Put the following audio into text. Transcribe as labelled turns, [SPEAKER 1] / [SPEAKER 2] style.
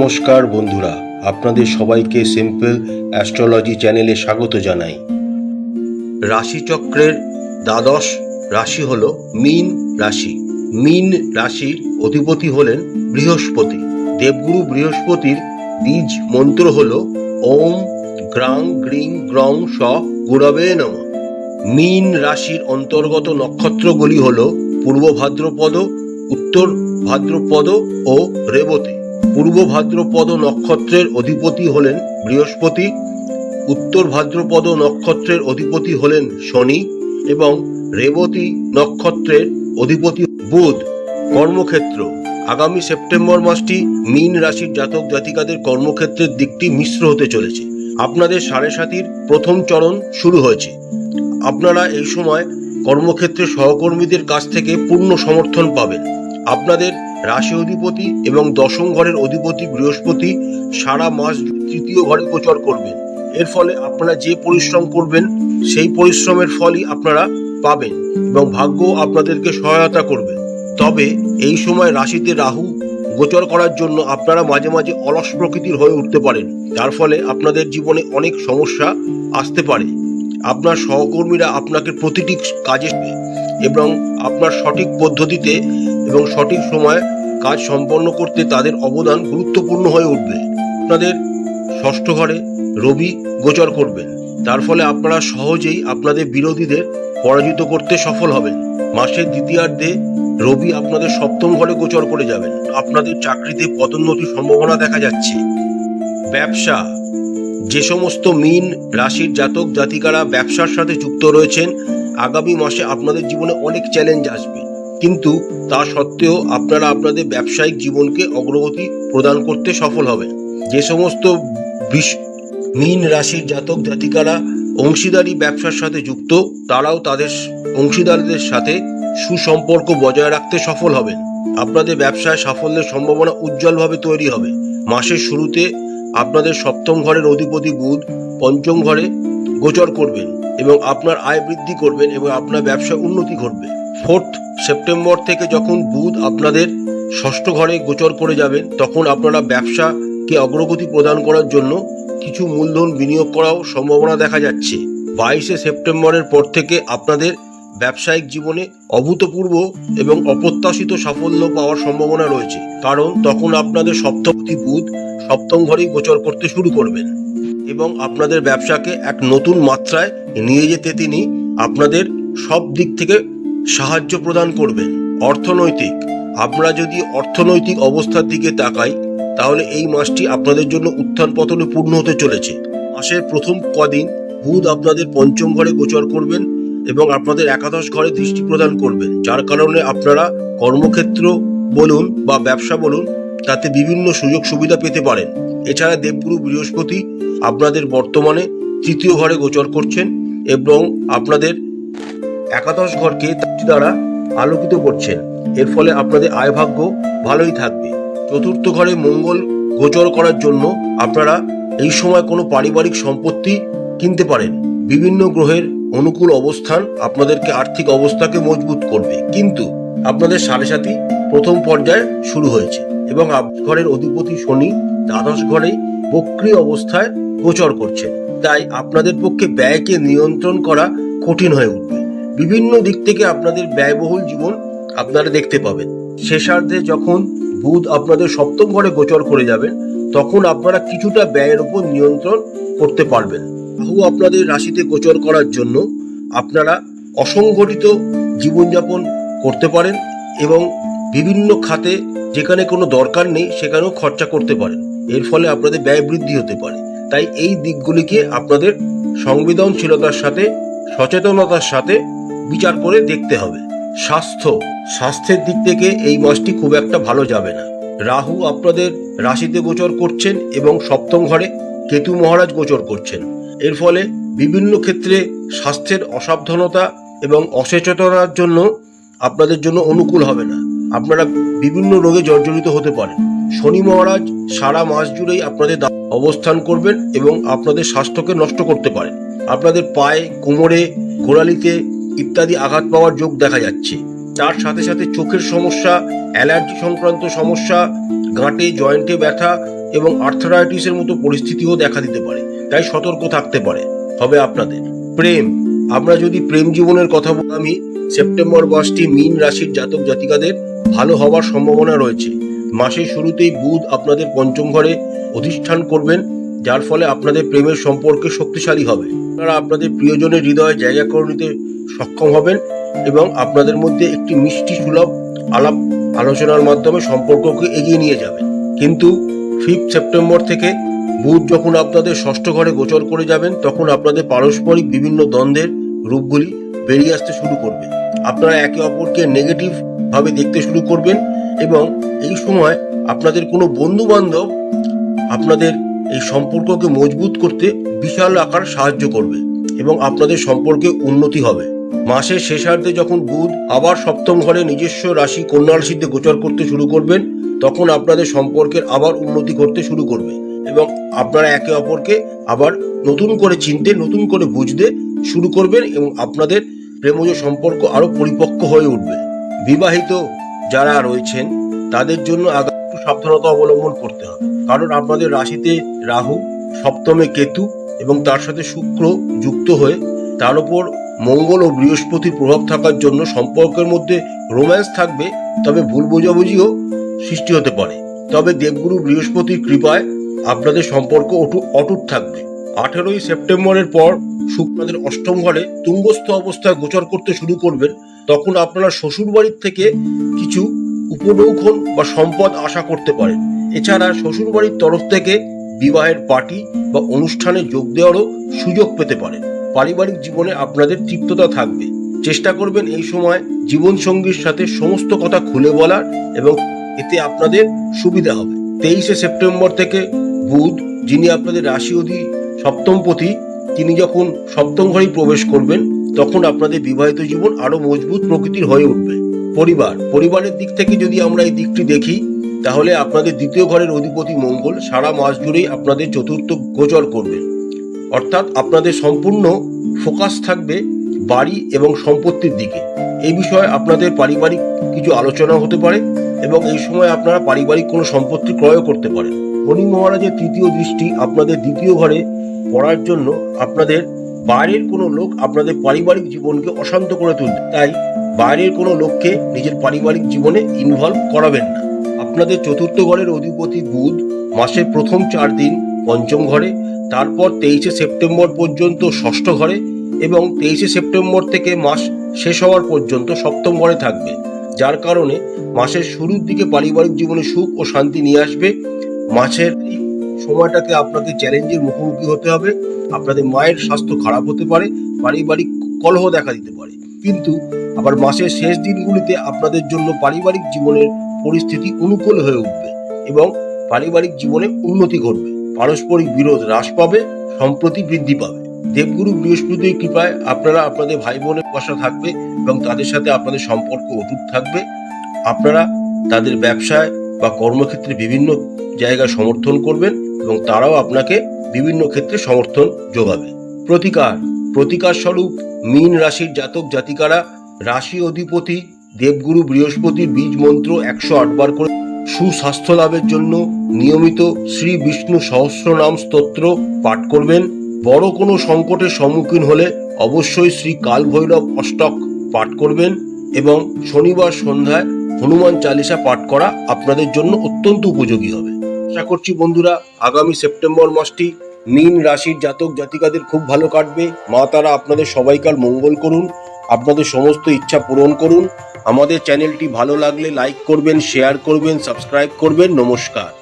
[SPEAKER 1] নমস্কার বন্ধুরা, আপনাদের সবাইকে সিম্পল অ্যাস্ট্রোলজি চ্যানেলে স্বাগত জানাই। রাশিচক্রের দ্বাদশ রাশি হল মীন রাশি। মীন রাশির অধিপতি হলেন বৃহস্পতি। দেবগুরু বৃহস্পতির বীজ মন্ত্র হল ওম গ্রাং গ্রিং গ্রং স গুরবে নম। মীন রাশির অন্তর্গত নক্ষত্রগুলি হল পূর্ব ভাদ্রপদ, উত্তর ভাদ্রপদ ও রেবতী। পূর্ব ভাদ্রপদ নক্ষত্রের অধিপতি হলেন বৃহস্পতি, উত্তর ভাদ্রপদ নক্ষত্রের অধিপতি হলেন শনি এবং রেবতী নক্ষত্রের অধিপতি বুধ। কর্মক্ষেত্র, আগামী সেপ্টেম্বর মাসটি মীন রাশির জাতক জাতিকাদের কর্মক্ষেত্রের দিকটি মিশ্র হতে চলেছে। আপনাদের সাড়ে সাতির প্রথম চরণ শুরু হয়েছে। আপনারা এই সময় কর্মক্ষেত্রে সহকর্মীদের কাছ থেকে পূর্ণ সমর্থন পাবেন। আপনাদের রাশি অধিপতি এবং দশম ঘরের অধিপতি বৃহস্পতি সারা মাস তৃতীয় ঘরে গোচর করবেন। এর ফলে আপনারা যে পরিশ্রম করবেন, সেই পরিশ্রমের ফলই আপনারা পাবেন এবং ভাগ্য আপনাদেরকে সহায়তা করবে। তবে এই সময় রাশিতে রাহু গোচর করার জন্য আপনারা মাঝে মাঝে অলস প্রকৃতির হয়ে উঠতে পারেন। যার ফলে আপনাদের জীবনে অনেক সমস্যা আসতে পারে। আপনার সহকর্মীরা আপনাকে প্রতিটি কাজে এবং আপনার সঠিক পদ্ধতিতে এবং সঠিক সময়ে কাজ সম্পন্ন করতে তাদের অবদান গুরুত্বপূর্ণ হয়ে উঠবে। আপনাদের ষষ্ঠ ঘরে রবি গোচর করবেন। তার ফলে আপনারা সহজেই আপনাদের বিরোধীদের পরাজিত করতে সফল হবেন। মাসের দ্বিতীয়ার্ধে রবি আপনাদের সপ্তম ঘরে গোচর করে যাবেন। আপনাদের চাকরিতে পদোন্নতির সম্ভাবনা দেখা যাচ্ছে। ব্যবসা। যে সমস্ত মিন রাশির জাতক জাতিকারা ব্যবসার সাথে যুক্ত রয়েছেন, আগামী মাসে আপনাদের জীবনে অনেক চ্যালেঞ্জ আসবে। কিন্তু তা সত্ত্বেও আপনারা আপনাদের ব্যবসায়িক জীবনকে অগ্রগতি প্রদান করতে সফল হবেন। যে সমস্ত মীন রাশির জাতক জাতিকারা অংশীদারি ব্যবসার সাথে যুক্ত, তারাও তাদের অংশীদারদের সাথে সুসম্পর্ক বজায় রাখতে সফল হবেন। আপনাদের ব্যবসায় সাফল্যের সম্ভাবনা উজ্জ্বলভাবে তৈরি হবে। মাসের শুরুতে আপনাদের সপ্তম ঘরের অধিপতি বুধ পঞ্চম ঘরে গোচর করবেন এবং আপনার আয় বৃদ্ধি করবেন এবং আপনার ব্যবসায় উন্নতি ঘটবে। ফোর্থ সেপ্টেম্বর থেকে যখন বুধ আপনাদের ষষ্ঠ ঘরে গোচর করে যাবেন, তখন আপনারা ব্যবসাকে অগ্রগতি প্রদান করার জন্য কিছু মূলধন বিনিয়োগ করাও সম্ভাবনা দেখা যাচ্ছে। বাইশে সেপ্টেম্বরের পর থেকে আপনাদের ব্যবসায়িক জীবনে অভূতপূর্ব এবং অপ্রত্যাশিত সাফল্য পাওয়ার সম্ভাবনা রয়েছে, কারণ তখন আপনাদের সপ্তপতি বুধ সপ্তম ঘরেই গোচর করতে শুরু করবেন এবং আপনাদের ব্যবসাকে এক নতুন মাত্রায় নিয়ে যেতে তিনি আপনাদের সব দিক থেকে সাহায্য প্রদান করবেন অর্থনৈতিক। আমরা যদি অর্থনৈতিক অবস্থার দিকে তাকাই, তাহলে এই মাসটি আপনাদের জন্য উত্থান পতনে পূর্ণ হতে চলেছে। মাসের প্রথম কদিন বুধ আপনাদের পঞ্চম ঘরে গোচর করবেন এবং আপনাদের একাদশ ঘরে দৃষ্টি প্রদান করবেন। যার কারণে আপনারা কর্মক্ষেত্র বলুন বা ব্যবসা বলুন, তাতে বিভিন্ন সুযোগ সুবিধা পেতে পারেন। এছাড়া দেবগুরু বৃহস্পতি আপনাদের বর্তমানে তৃতীয় ঘরে গোচর করছেন এবং আপনাদের একাদশ ঘরকে তার দ্বারা আলোকিত করছেন। এর ফলে আপনাদের আয় ভাগ্য ভালোই থাকবে। চতুর্থ ঘরে মঙ্গল গোচর করার জন্য আপনারা এই সময় কোনো পারিবারিক সম্পত্তি কিনতে পারেন। বিভিন্ন গ্রহের অনুকূল অবস্থান আপনাদেরকে আর্থিক অবস্থাকে মজবুত করবে। কিন্তু আপনাদের সাড়ে সাথী প্রথম পর্যায়ে শুরু হয়েছে এবং ঘরের অধিপতি শনি দ্বাদশ ঘরে বক্রি অবস্থায় গোচর করছেন। তাই আপনাদের পক্ষে ব্যয়কে নিয়ন্ত্রণ করা কঠিন হয়ে উঠবে। বিভিন্ন দিক থেকে আপনাদের ব্যয়বহুল জীবন আপনারা দেখতে পাবেন। শেষার্ধে যখন বুধ আপনাদের সপ্তম ঘরে গোচর করে যাবেন তখন আপনারা কিছুটা ব্যয়ের উপর নিয়ন্ত্রণ করতে পারবেন। রাহু আপনাদের রাশিতে গোচর করার জন্য আপনারা অসংগঠিত জীবনযাপন করতে পারেন এবং বিভিন্ন খাতে যেখানে কোনো দরকার নেই সেখানেও খরচা করতে পারেন। এর ফলে আপনাদের ব্যয় বৃদ্ধি হতে পারে। তাই এই দিকগুলিকে আপনাদের সংবেদনশীলতার সাথে, সচেতনতার সাথে বিচার করে দেখতে হবে। স্বাস্থ্য, স্বাস্থ্যের দিক থেকে এই মাসটি খুব একটা ভালো যাবে না। রাহু আপনাদের রাশিতে গোচর করছেন এবং সপ্তম ঘরে কেতু মহারাজ গোচর করছেন। এর ফলে বিভিন্ন ক্ষেত্রে স্বাস্থ্যের অসাবধানতা এবং অসচেতনার জন্য আপনাদের জন্য অনুকূল হবে না। আপনারা বিভিন্ন রোগে জর্জরিত হতে পারেন। শনি মহারাজ সারা মাস জুড়েই আপনাদের অবস্থান করবেন এবং আপনাদের স্বাস্থ্যকে নষ্ট করতে পারেন। আপনাদের পায়ে, কোমরে, গোড়ালিতে ইত্যাদি আঘাত পাওয়ার যোগ দেখা যাচ্ছে। তার সাথে সাথে চোখের সমস্যা, অ্যালার্জি সংক্রান্ত সমস্যা, গাঁটে, জয়েন্টে ব্যথা এবং আর্থারাইটিসের মতো পরিস্থিতিও দেখা দিতে পারে। তাই সতর্ক থাকতে পারে। তবে আপনাদের। প্রেম। আমরা যদি প্রেম জীবনের কথা বলি আমি সেপ্টেম্বর মাসটি মিন রাশির জাতক জাতিকাদের ভালো হওয়ার সম্ভাবনা রয়েছে। মাসের শুরুতেই বুধ আপনাদের পঞ্চম ঘরে অধিষ্ঠান করবেন। যার ফলে আপনাদের প্রেমের সম্পর্কে শক্তিশালী হবে। আপনারা আপনাদের প্রিয়জনের হৃদয়ে জায়গা করে নিতে সক্ষম হবেন এবং আপনাদের মধ্যে একটি মিষ্টি সুলভ আলাপ আলোচনার মাধ্যমে সম্পর্ককে এগিয়ে নিয়ে যাবেন। কিন্তু ফিফথ সেপ্টেম্বর থেকে বুধ যখন আপনাদের ষষ্ঠ ঘরে গোচর করে যাবেন, তখন আপনাদের পারস্পরিক বিভিন্ন দ্বন্দ্বের রূপগুলি বেরিয়ে আসতে শুরু করবে। আপনারা একে অপরকে নেগেটিভ ভাবে দেখতে শুরু করবেন এবং এই সময় আপনাদের কোনো বন্ধু বান্ধব আপনাদের এই সম্পর্ককে মজবুত করতে বিশাল আকার সাহায্য করবে এবং আপনাদের সম্পর্কে উন্নতি হবে। মাসের শেষার্ধে যখন বুধ আবার সপ্তম ঘরে নিজস্ব রাশি কন্যা রাশিতে গোচর করতে শুরু করবেন, তখন আপনাদের সম্পর্কের আবার উন্নতি করতে শুরু করবে এবং আপনারা একে অপরকে আবার নতুন করে চিনতে, নতুন করে বুঝতে শুরু করবেন এবং আপনাদের প্রেমজ সম্পর্ক আরও পরিপক্ক হয়ে উঠবে। বিবাহিত যারা রয়েছেন, তাদের জন্য আগাম সাবধানতা অবলম্বন করতে হবে। কারণ আপনাদের রাশিতে রাহু, সপ্তমে কেতু এবং তার সাথে শুক্র যুক্ত হয়ে তার উপর মঙ্গল ও বৃহস্পতির প্রভাব থাকার জন্য সম্পর্কের মধ্যে রোম্যান্স থাকবে, তবে ভুল বোঝাবুঝিও সৃষ্টি হতে পারে। তবে দেবগুরু বৃহস্পতির কৃপায় আপনাদের সম্পর্ক অটুট থাকবে। আঠেরোই সেপ্টেম্বরের পর শুক্রদের অষ্টম ঘরে তুঙ্গস্থ অবস্থায় গোচর করতে শুরু করবেন। তখন আপনারা শ্বশুর বাড়ির থেকে কিছু উপনৌখন বা সম্পদ আশা করতে পারেন। এছাড়া শ্বশুর বাড়ির তরফ থেকে বিবাহের পার্টি বা অনুষ্ঠানে যোগ দেওয়ারও সুযোগ পেতে পারেন পারিবারিক জীবনে আপনাদের তৃপ্ততা থাকবে। চেষ্টা করবেন এই সময় জীবনসঙ্গীর সাথে সমস্ত কথা খুলে বলার এবং এতে আপনাদের সুবিধা হবে। তেইশে সেপ্টেম্বর থেকে বুধ, যিনি আপনাদের রাশি অধি সপ্তমপতি, তিনি যখন সপ্তম ঘরেই প্রবেশ করবেন, তখন আপনাদের বিবাহিত জীবন আরও মজবুত প্রকৃতির হয়ে উঠবে। পরিবার, পরিবারের দিক থেকে যদি আমরা এই দিকটি দেখি তাহলে আপনাদের দ্বিতীয় ঘরের অধিপতি মঙ্গল সারা মাস জুড়েই আপনাদের চতুর্থ গোচর করবে। অর্থাৎ আপনাদের সম্পূর্ণ ফোকাস থাকবে বাড়ি এবং সম্পত্তির দিকে। এই বিষয়ে আপনাদের পারিবারিক কিছু আলোচনা হতে পারে এবং এই সময় আপনারা পারিবারিক কোনো সম্পত্তি ক্রয় করতে পারেন। শনি মহারাজের তৃতীয় দৃষ্টি আপনাদের দ্বিতীয় ঘরে পড়ার জন্য আপনাদের বাইরের কোনো লোক আপনাদের পারিবারিক জীবনকে অশান্ত করে তুলবে। তাই বাইরের কোনো লোককে নিজের পারিবারিক জীবনে ইনভলভ করাবেন না। আপনাদের চতুর্থ ঘরের অধিপতি বুধ মাসের প্রথম চার দিন পঞ্চম ঘরে, তারপর তেইশে সেপ্টেম্বর পর্যন্ত ষষ্ঠ ঘরে এবং তেইশে সেপ্টেম্বর থেকে মাস শেষ হওয়ার পর্যন্ত সপ্তম ঘরে থাকবে। যার কারণে মাসের শুরুর দিকে পারিবারিক জীবনে সুখ ও শান্তি নিয়ে আসবে। মাসের সময়টাকে আপনাকে চ্যালেঞ্জের মুখোমুখি হতে হবে। আপনাদের মায়ের স্বাস্থ্য খারাপ হতে পারে, পারিবারিক কলহ দেখা দিতে পারে। কিন্তু আবার মাসের শেষ দিনগুলিতে আপনাদের জন্য পারিবারিক জীবনের পরিস্থিতি অনুকূল হয়ে উঠবে এবং পারিবারিক জীবনে উন্নতি ঘটবে। পারস্পরিক বিরোধ হ্রাস পাবে, সম্প্রতি বৃদ্ধি পাবে। দেবগুরু বৃহস্পতির কৃপায় আপনারা আপনাদের ভাই বোনের পাশে থাকবে এবং তাদের সাথে আপনাদের সম্পর্ক অটুট থাকবে। আপনারা তাদের ব্যবসায় বা কর্মক্ষেত্রে বিভিন্ন জায়গায় সমর্থন করবেন এবং তারাও আপনাকে বিভিন্ন ক্ষেত্রে সমর্থন যোগাবে। প্রতিকার প্রতিকার স্বরূপ, মীন রাশির জাতক জাতিকারা, রাশি অধিপতি দেবগুরু বৃহস্পতির বীজ মন্ত্র একশো আটবার করে সুস্বাস্থ্য লাভের জন্য নিয়মিত শ্রী বিষ্ণু সহস্রনাম স্তোত্র পাঠ করবেন। বড় কোনো সংকটের সম্মুখীন হলে অবশ্যই শ্রী কাল ভৈরব অষ্টক পাঠ করবেন এবং শনিবার সন্ধ্যায় হনুমান চালিসা পাঠ করা আপনাদের জন্য অত্যন্ত উপযোগী হবে। আশা করছি বন্ধুরা, আগামী সেপ্টেম্বর মাসটি মীন রাশির জাতক জাতিকাদের খুব ভালো কাটবে। মা তারা আপনাদের সবাইকার মঙ্গল করুন। আপনাদের সমস্ত ইচ্ছা পূরণ করুন। আমাদের চ্যানেলটি ভালো লাগলে লাইক করবেন শেয়ার করবেন সাবস্ক্রাইব করবেন। নমস্কার।